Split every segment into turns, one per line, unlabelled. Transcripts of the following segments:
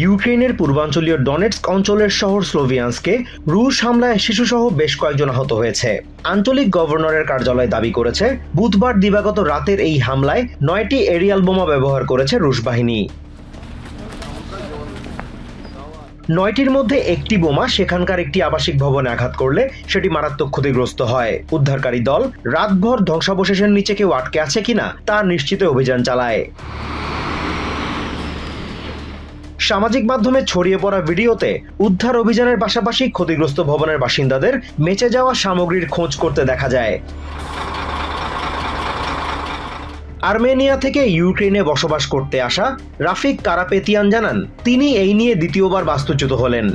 ইউক্রেনের পূর্বাঞ্চলীয় ডনেটস্ক অঞ্চলের শহর স্লোভিয়ান্সকে রুশ হামলায় শিশুসহ বেশ কয়েকজন আহত হয়েছে। আঞ্চলিক গভর্নরের কার্যালয় দাবি করেছে, বুধবার দিবাগত রাতের এই হামলায় নয়টি এরিয়াল বোমা ব্যবহার করেছে রুশ বাহিনী। নয়টির মধ্যে একটি বোমা, সেখানকার একটি আবাসিক ভবনে আঘাত করলে সেটি মারাত্মক ক্ষতিগ্রস্ত হয়। উদ্ধারকারী দল রাতভর ধ্বংসাবশেষের নিচে কেউ আটকে আছে কিনা তা নিশ্চিত অভিযান চালায়। সামাজিক মাধ্যমে ছড়িয়ে পড়া ভিডিওতে উদ্ধার অভিযানের পাশাপাশি ক্ষতিগ্রস্ত ভবনের বাসিন্দাদের মেচে যাওয়া সামগ্রীর খোঁজ করতে দেখা যায়। আর্মেনিয়া থেকে ইউক্রেনে বসবাস করতে আসা রাফিক কারাপেতিয়ান জানান তিনি এই নিয়ে দ্বিতীয়বার বাস্তুচ্যুত হলেন।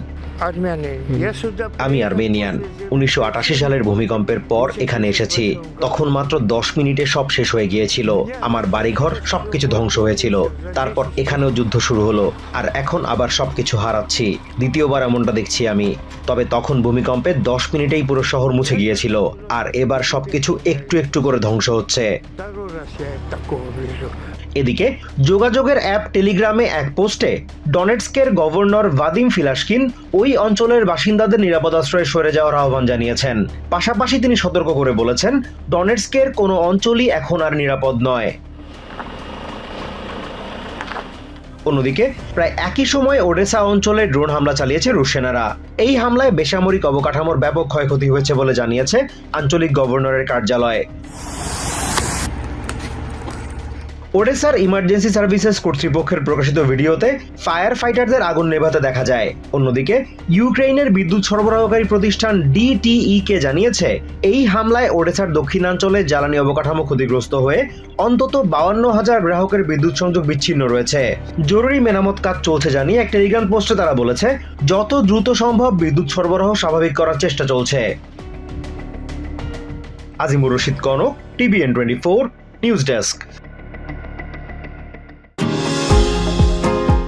আমি আর্মেনিয়ান। উনিশশো আটাশি সালের ভূমিকম্পের পর এখানে এসেছি। তখন মাত্র দশ মিনিটে সব শেষ হয়ে গিয়েছিল। আমার বাড়িঘর সবকিছু ধ্বংস হয়েছিল। তারপর এখানেও যুদ্ধ শুরু হলো। আর এখন আবার সবকিছু হারাচ্ছি। দ্বিতীয়বার এমনটা দেখছি আমি। তবে তখন ভূমিকম্পে দশ মিনিটেই পুরো শহর মুছে গিয়েছিল। আর এবার সবকিছু একটু একটু করে ধ্বংস হচ্ছে। এদিকে যোগাযোগের অ্যাপ টেলিগ্রামে এক পোস্টে, ডনেটস্কের গভর্নর ভাদিম ফিলাসকিন ওই অঞ্চলের বাসিন্দাদের নিরাপদ আশ্রয়ে সরে যাওয়ার আহ্বান জানিয়েছেন। পাশাপাশি তিনি সতর্ক করে বলেছেন, ডনেটস্কের কোনো অঞ্চলই এখন আর নিরাপদ নয়। অন্যদিকে, প্রায় একই সময় ওডেসা অঞ্চলে ড্রোন হামলা চালিয়েছে রুশ সেনারা। এই হামলায় বেসামরিক অবকাঠামোর ব্যাপক ক্ষয়ক্ষতি হয়েছে বলে জানিয়েছে আঞ্চলিক গভর্নরের কার্যালয়। ওডেসার ইমার্জেন্সি সার্ভিসেস কর্তৃপক্ষের প্রকাশিত ভিডিওতে ফায়ার ফাইটারদের আগুন নেভাতে দেখা যায়। অন্যদিকে ইউক্রেনের বিদ্যুৎ সরবরাহকারী প্রতিষ্ঠান ডিটিই কে জানিয়েছে, এই হামলায় ওডেসার দক্ষিণাঞ্চলে জ্বালানি অবকাঠামো ক্ষতিগ্রস্ত হয়ে অন্তত বাউান্ন হাজার গ্রাহকের বিদ্যুৎ সংযোগ বিচ্ছিন্ন রয়েছে। জরুরি মেরামত কাজ চলছে জানিয়ে এক টেলিগ্রাম পোস্টে তারা বলেছে, যত দ্রুত সম্ভব বিদ্যুৎ সরবরাহ স্বাভাবিক করার চেষ্টা চলছে। Azimur Rashid Kanak TVN twenty four news desk